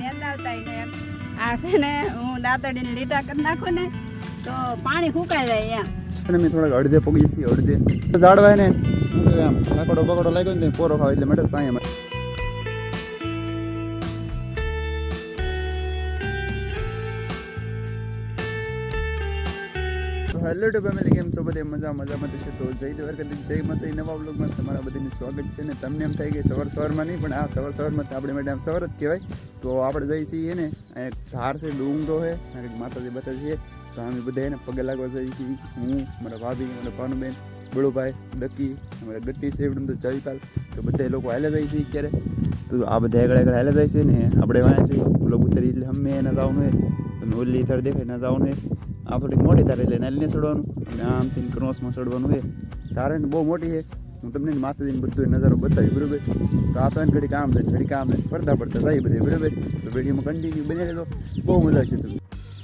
નેતાવતા ને આ છે હું દાંતડીને લીટા કરી નાખું ને તો પાણી ફૂંકાઈ જાય એમ. અને મેં થોડાક અડધે પોગી છીએ અડધે. ઝાડવાય ને આમ લાકડો બકડો લાગ્યો ને પોરો ખાવ એટલે માટે સાંય હેલો ટુ ફેમિલી, કેમ છો બધે? મજા મજામાં છે તો જય દ્વારકાધીશ, જય માતા નવા બ્લોગમાં તમારા બધાનું સ્વાગત છે ને તમને એમ થાય કે સવાર સવારમાં નહીં, પણ આ સવાર સવારમાં આપણે માટે આમ સવાર જ કહેવાય. તો આપણે જઈ છીએ ને ધાર છે, ડુંગરો છે, અને માતાજી બતા છીએ તો અમે બધા એને પગે લાગવા જઈએ છીએ. હું, મારા ભાભી, મારા ભાનુબેન, બળુભાઈ, દક્કી, અમારા ગટ્ટી છે, એવડું તો જયપાલ તો બધા લોકો હાલે જાય છે ક્યારે તો આ બધા આગળ આગળ હાલે જાય છે ને, આપણે વાંચે છીએ ઓલો ઉતરી એટલે અમે એને જવાનું હોય ઓલી થર દેખાય ના જવાનું હોય આ થોડીક મોટી તારે એટલે નાલીને ચડવાનું અને આમથી ક્રોસમાં ચડવાનું એ તારે બહુ મોટી છે. હું તમને માતાજીને બધું નજારો બતાવી બરોબર? તો આ તો એને ઘડી કામ થાય ઘડી કામ થાય. પડતા પડતા થાય બધે, બરોબર? તો વિડીયોમાં કન્ટિન્યુ બની રહેતો બહુ મજા છે તમને.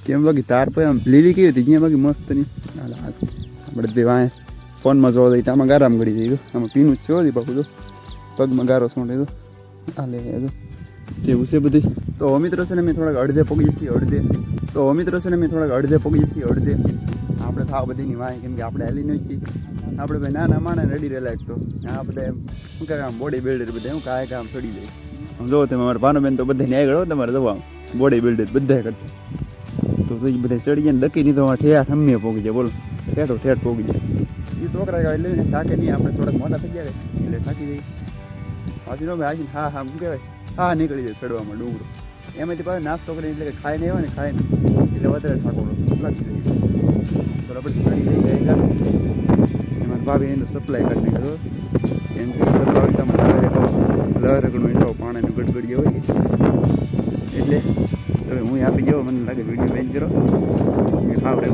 કેમ બાકી તાર પર આમ લીલી કેવી હતી? જ્યાં બાકી મસ્ત નહીં આપણે બે વાંય ફોનમાં જોવા દઈએ આમાં ગારામ ગળી જઈ આમાં પીનું જ છે હજી બાપુ તો પગમાં ગારો સોંટે તો હાલે તો તેવું છે બધું તો અમિત્રો છે ને, મેં થોડાક અડધે પગી છીએ અડધે. તો મિત્રો છે ને, મેં થોડાક અડધે પગી છીએ અડધે. આપણે થાવ બધીની વાય કેમ કે આપણે હેલી નહીં છીએ આપણે ભાઈ નાના માણે રેડી રહેલા એક તો. આ બધા એમ, શું કહે આમ બોડી બિલ્ડર બધા હું કાંઈ કામ ચડી જાય. આમ જોવો તમે મારા ભાનુબેન તો બધા આગળ ગયો તમારે જવા બોડી બિલ્ડર બધા કરતા. તો એ બધા ચડી ગયા ને દકી નહીં તો ઠેઠ હમ્મે પોગી જાય, બોલો. ઠેઠો ઠેઠ પોગી જાય. એ છોકરા ગાડી લઈને થાકે નહીં, આપણે થોડાક મોટા થઈ ગયા એટલે થાકી જઈએ. પાછી નો ભાઈ હા હા, શું કહેવાય, હા નીકળી જાય ચડવામાં ડુંગરો. એમાંથી પાછો નાસ્તો કરીને એટલે કે ખાઈ નહીં આવે ને ખાય ને એટલે વધારે થાકો લાગી જાય તો આપણે સડી જઈ ગયા. એમાં ભાભી એનો સપ્લાય કરી નાખ્યો. એમ કે સપ્લાય તમારે લહેર ઘણું એટલો પાણીનું ગડગડીએ હોય. એટલે હવે હું આપી ગયો મને લાગે વીડિયો બેન કરો. કે ખાવડે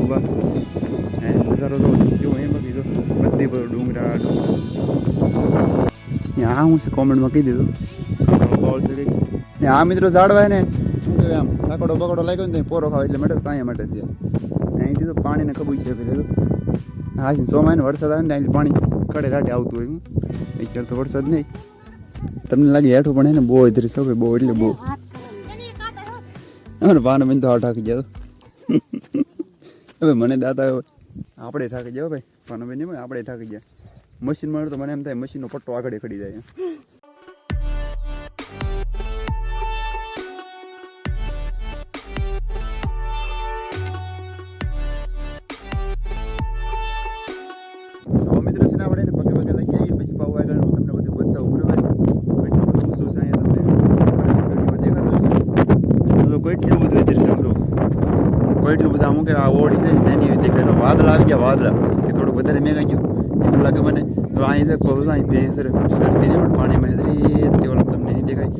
હે નજારો તો જો એમ બાકી બધી પર ડુંગરા ડુંગરા. હા હું છે? કોમેન્ટમાં કહી દીધું. બોલ છે. કંઈક ને આ મિત્રો ઝાડવાય ને. શું કહેવાય આમ? લાકડો બકડો લાગ્યો ને પોરો ખાવ, એટલે માટે સાયા માટે છે. અહીંથી તો પાણીને કબૂચ છે કરી હા, છે ચોમાને વરસાદ આવે ને ત્યાં પાણી કડે રાટે આવતું હોય. અત્યારે તો વરસાદ નહીં. તમને લાગે હેઠું પણ એને બહુ ઇધરી સૌ બહુ, એટલે બહુ. અરે ભાન બીન તો હાવ ઠાકી ગયા હવે મને દાતા આપણે ઠાકી ગયા ભાઈ. બીન નહીં આપણે ઠાકી ગયા. મશીન મળે તો મને એમ થાય, મશીનનો પટ્ટો આગળ ખડી જાય. કેટલું બધું અમુક આ ઓડી છે ને એની દેખાય તો વાદળા આવી ગયા, વાદળા. કે થોડુંક વધારે મેં ગયું એવું લાગે મને. તો અહીં છે કહું અહીં બે સર સરતી નહીં, પણ પાણીમાં હેતરી તે તમને નહીં દેખાય.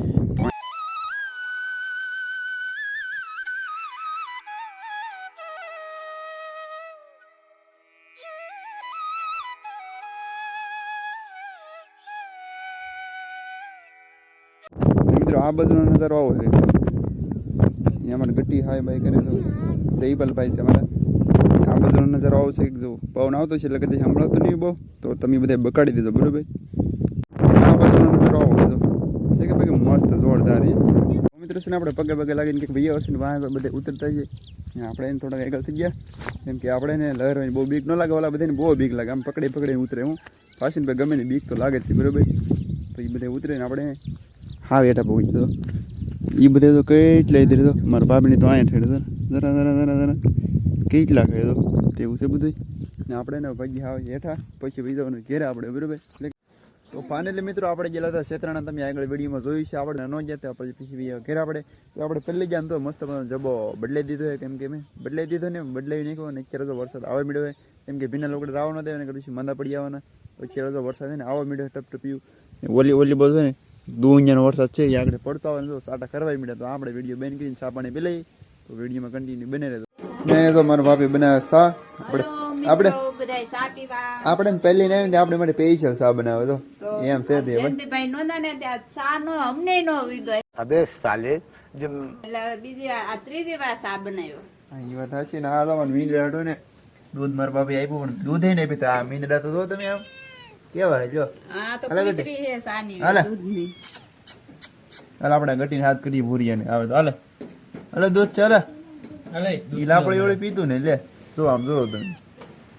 આ બધું નજારો આવો છે. એમાં ગટ્ટી હાય બાય કરે તો જયપાલ ભાઈ છે અમારા આ બધું નજારો આવો છે જો પવન આવતો છે એટલે કદાચ સાંભળતો નહીં બહુ તો તમે બધા બકાડી દેજો બરોબર આ બધું નજારો આવો જો છે કે ભાઈ મસ્ત જોરદાર છે મિત્રો ને આપણે પગે પગે લાગીને કે ભાઈ હશે ને વાહ બધે ઉતરતા છે આપણે એને થોડા આગળ થઈ ગયા કેમ કે આપણે ને લહેરવાની બહુ બીક ન લાગે, ઓલા બધાને બહુ બીક લાગે. આમ પકડી પકડીને ઉતરે હું. પાછી ભાઈ ગમે ને બીક તો લાગે છે, બરોબર? તો એ બધે ઉતરે ને આપણે હા બેઠા પહોંચી તો એ બધે તો કઈ જ લઈ દીધો મારા બાપની તો અહીંયા ઠેડે જરા જરા જરા જરા. કેટલા કહે તો? તેવું છે બધું ને આપણે ને ભાગી આવે હેઠા, પછી જવાનું ઘેરે આપણે, બરાબર? તો ફાઇનલી મિત્રો આપણે ગયેલા હતા ક્ષેત્રના તમે આગળ વિડીયોમાં જોયું છે, આપણે ન જતા પછી બી ઘેર આપણે, તો આપણે પહેલી ગયા તો મસ્ત મને જબો બદલાઈ દીધો છે, કેમ કે મેં બદલાઈ દીધો ને બદલાવી નાખ્યો ને અત્યારે તો વરસાદ આવે મળ્યો હોય કેમ કે ભીના લોકો રાવ ન દેવા ને પછી મંદા પડી આવવાના અત્યારે તો વરસાદ ને આવો મળ્યો ટપ ટપ્યું ઓલી ઓલી બધું ને દુનિયાનો વરસાદ છે, એ આગળ પડતો આવે તો સાટા કરવા મળ્યા તો આપણે વીડિયો બેન કરીને છાપાને પેલાઈ વિડીયોમાં કન્ટિન્યુ બને રહેતો ને તો મારા ભાભી બનાવે સા. આપણે આપણે આપણે પહેલી ને આપણે માટે સ્પેશિયલ સા બનાવે તો. એમ છે તે ભાઈ. નો ના ને ચા નો અમને નો વિગય અબે સાલે જે એટલે બીજી આ ત્રીજી વાર સા બનાવ્યો. હા વાત હશે ને આ તો મને મીંદડા હતો ને. દૂધ મારા ભાભી આપ્યું પણ દૂધ એને પીતા આ મીંદડા તો જો તમે આમ. કેવા જો. આ તો કુતરી છે સાની દૂધની. હાલ આપણે ગટીને હાથ કરી ભૂરીયાને. આવે તો હાલે. હાલે દોસ્ત ચાલે. ગીલા લાપડી ઓળી પીતું ને લે. જો આમ જો તમે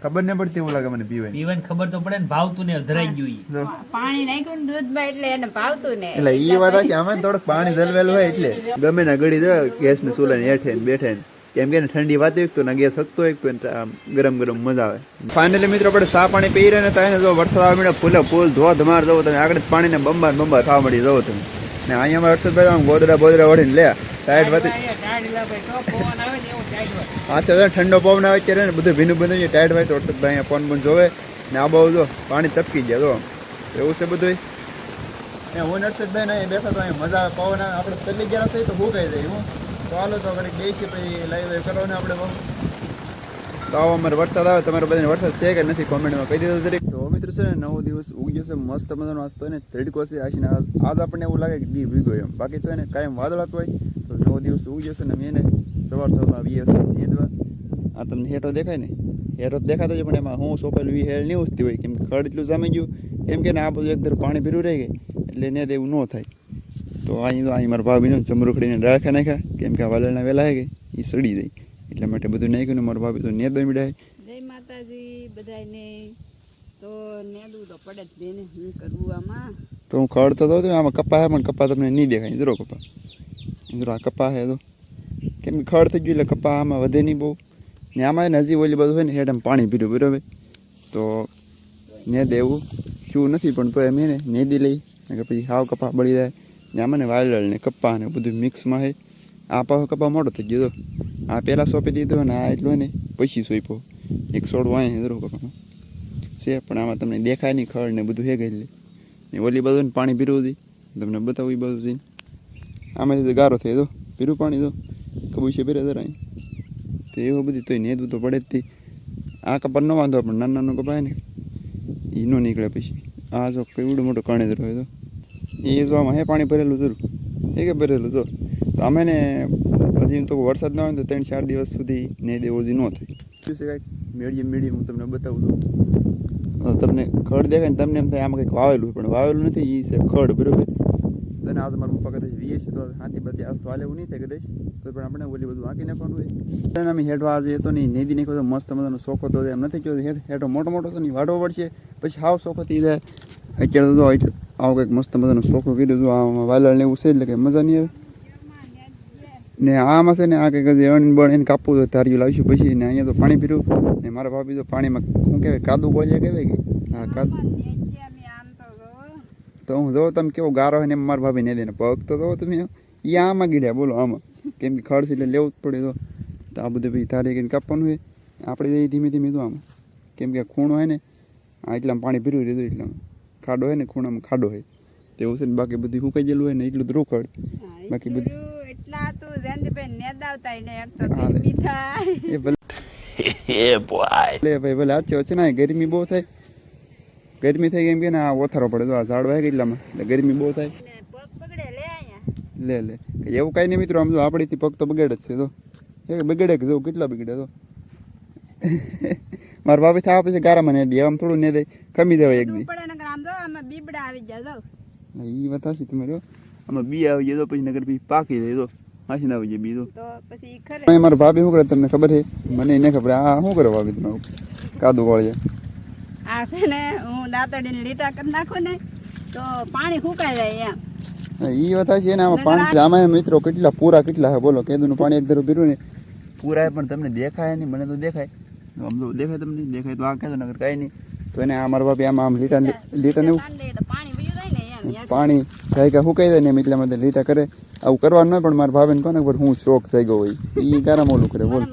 ખબર નહીં પડતી એવું લાગે મને પીવાની. પીવાની ખબર તો પડે ને ભાવતું ને ધરાઈ ગયું પાણી નાખ્યું ને દૂધમાં એટલે એને ભાવતું ને. એટલે ઈ વાત છે અમે થોડુંક પાણી જલવેલું હોય એટલે. ગમે ના ગળી જો ગેસ ને ચૂલા હેઠે ને બેઠે ને. કેમ કે ને ઠંડી એક તો ને ગેસ હકતો એક તો ગરમ ગરમ મજા આવે. ફાઇનલી મિત્રો આપણે સા પાણી પી રહ્યા ને તો એને જો વરસાદ આવે મળે ફૂલે ફૂલ ધોધમાર જવો તમે. આગળ જ પાણીને બંબાર બંબાર થવા મળી જવો તમે. ને અહીંયા વરસાદ ભાઈ આમ ગોદડા બોદડા વળીને લે ટાઈટ વાતી છે ઠંડો પવન આવે ત્યારે ને બધું ભીનું ભીનું ટાઈટ હોય તો ભાઈ અહીંયા ફોન બોન જોવે. ને આ બહુ જો પાણી તપકી જાય જો. એવું છે બધું એ હું નરસિંહભાઈ ને બેઠા તો અહીંયા મજા આવે પવન આવે. આપણે તલ્લી ગયા થઈ તો કહી દઈ હું? તો હાલો તો ઘડીક બેસી પછી લાઈવ કરો ને આપણે તો આવો અમારે વરસાદ આવે તમારે બધાને વરસાદ છે કે નથી કોમેન્ટમાં કહી દીધો દરેક તો મિત્રો છે ને નવો દિવસ ઉગી જશે મસ્ત મજાનો વાંચતો ને તડકો છે આશીને આજ આપણને એવું લાગે કે દી ભીગો એમ. બાકી તો એને કાયમ વાદળાતું હોય. દિવસ ઉગ્યો છે ને મેં સવાર સવારમાં વી હશે નીંદવા આ તમને હેઠો દેખાય ને? હેઠો દેખાતો છે પણ એમાં હું સોપેલ વી હેલ નહીં ઉસતી હોય કેમ ખડ એટલું જામી ગયું. કેમ કે ને આ બધું એકદર પાણી ભીરું રહી ગઈ એટલે ને એવું ન થાય. તો અહીં તો અહીં મારા ભાભીને ચમરૂખડીને રાખે નાખ્યા કેમ કે આ વાલરના વેલા હે ગઈ એ સડી જાય. એટલા માટે બધું નાખ્યું ને મારા ભાભી તો ને દમી જય. માતાજી બધાને તો નેદું તો પડે જ બેને હું કરવું આમાં? તો હું ખડ તો આમાં કપા હે પણ કપા તમને નહીં દેખાય. જરો કપા જરો આ કપા હે તો. કેમ ખડ થઈ ગયું એટલે કપા આમાં વધે નહીં બહુ. ને આમાં હજી ઓલી બધું હોય ને હેઠ પાણી પીધું બરાબર? તો ને દેવું. શું નથી, પણ તો એમ એને નેદી લઈ. કે પછી હાવ કપા બળી જાય. ને આમાં ને વાયરલ ને કપા ને બધું મિક્સમાં હે. આ પાછો કપા મોટો થઈ ગયો તો. આ પહેલાં સોંપી દીધો ને, આ એટલો ને, પછી સોંપ્યો. એક સોળ વાય જરો કપામાં છે, પણ આમાં તમને દેખાય નહીં ખડ ને બધું હે ગયેલી. ને ઓલી બધું પાણી પીરું હતી તમને બતાવું એ બધું જઈને. આમાંથી તો ગારો થયો તો પીરું પાણી તો કબૂચ છે પહેરે જરા તો એવું બધી તોય નેદવું તો પડે જ તે. આ કપા ન વાંધો પણ નાનું નાનું કપાય ને એ ન નીકળે પછી. આ જો કેવડું મોટું કણેજ હોય તો. એ જો આમાં હે પાણી ભરેલું જરૂર? એ કે ભરેલું? જો. તો અમે ને પછી તો વરસાદ ના હોય તો ત્રણ ચાર દિવસ સુધી ને દેવો જે ન થાય. શું છે કાંઈક? મેળીએ મેળીએ હું તમને બતાવું છું. તમને ખડ દેખાય ને તમને એમ થાય આમાં કંઈક વાવેલું પણ વાવેલું નથી એ છે ખડ, બરોબર? તો એને આજ મારા પપ્પા કદાચ વીએ છે તો હાથી બધી આજ તો હાલે નહીં થાય કદાચ. તો પણ આપણે ઓલી બધું વાંકી નાખવાનું હોય. તો અમે હેઠો આજે તો નહીં, નેદી નહીં તો મસ્ત મજાનો શોખો તો એમ નથી કહ્યું હેઠ મોટો મોટો તો નહીં વાડો પડશે. પછી હાવ સોખો થઈ જાય. અત્યારે તો આવો કંઈક મસ્ત મજાનો શોખો કીધું જો આમાં વાલળ ને એવું છે એટલે કે મજા નહીં આવે. ને આમાં છે ને આ કંઈક હજી અણ બણ એને કાપવું તો ધાર્યું લાવીશું પછી. ને અહીંયા તો પાણી પીરું ને મારા ભાભી તો પાણીમાં શું કહેવાય? કાદુ ગોળિયા કહેવાય કે? હા, કાદુ તો હું જો તમે કેવો ગારો હોય ને એમ મારા ભાભી ને દેને પગ તો જો તમે એ આમાં ગીડ્યા બોલો આમાં. કેમ કે ખર્ચ એટલે લેવું જ પડે તો તો આ બધું પછી તારી કરીને કાપવાનું હોય. આપણે જઈએ ધીમે ધીમે તો આમાં. કેમ કે ખૂણો હોય ને આ એટલામાં પાણી ભીરું રીધું એટલામાં ખાડો હોય ને ખૂણામાં ખાડો હોય. તેવું છે ને બાકી બધું સુકાઈ ગયેલું હોય ને એટલું જ રોકડ. બાકી બધું- તો તો એ ભલે. ભાઈ ભલે વચ્ચે વચ્ચે ના ગરમી બહુ થાય. ગરમી થઈ ગઈ એમ કે ને આ ઓથારો પડે. તો આ ઝાડ વાય એટલામાં. એટલે ગરમી બહુ થાય. ને લે લે એવું કાંઈ નહીં મિત્રો આમ જો આપણીથી પગ તો બગડે જ છે તો એ બગડે કે જો કેટલા બગડે તો મારા ભાભી થવા પછી ગારામાં ને દે આમ થોડું ને દે. કમી જવાય એક દી બીબડા આવી જાય એ વાત હશે તમારે આમાં બી આવી જાય તો પછી નગર બી પાકી જાય તો હાસીને આવી જાય બી તો તો પછી મારા ભાભી શું કરે તમને ખબર છે? મને એને ખબર. આ શું કરો ભાભી તમે? કાદુ ગોળીએ આ છે ને હું દાંતડીને લીટા કરી નાખું ને તો પાણી સુકાઈ જાય એમ. એ વાત છે ને આમાં પાણી આમાં મિત્રો કેટલા પૂરા કેટલા છે? બોલો કેદુનું પાણી એક ધરું પીરું ને. પૂરા પણ તમને દેખાય નહીં મને તો દેખાય. આમ તો દેખાય તમને દેખાય તો આ કહેતો નગર કાંઈ નહીં. તો એને આ મારા બાપી આમાં આમ લીટા લીટા ને પાણી થાય જાય ને એમ યાર. પાણી ગાય કા સુકાઈ જાય ને એમ એટલા માટે લીટા કરે. આવું કરવાનું નહીં પણ મારા ભાભીને કોને પર હું શોખ થઈ ગયો હોય. એ કારમ ઓલું કરે બોલ.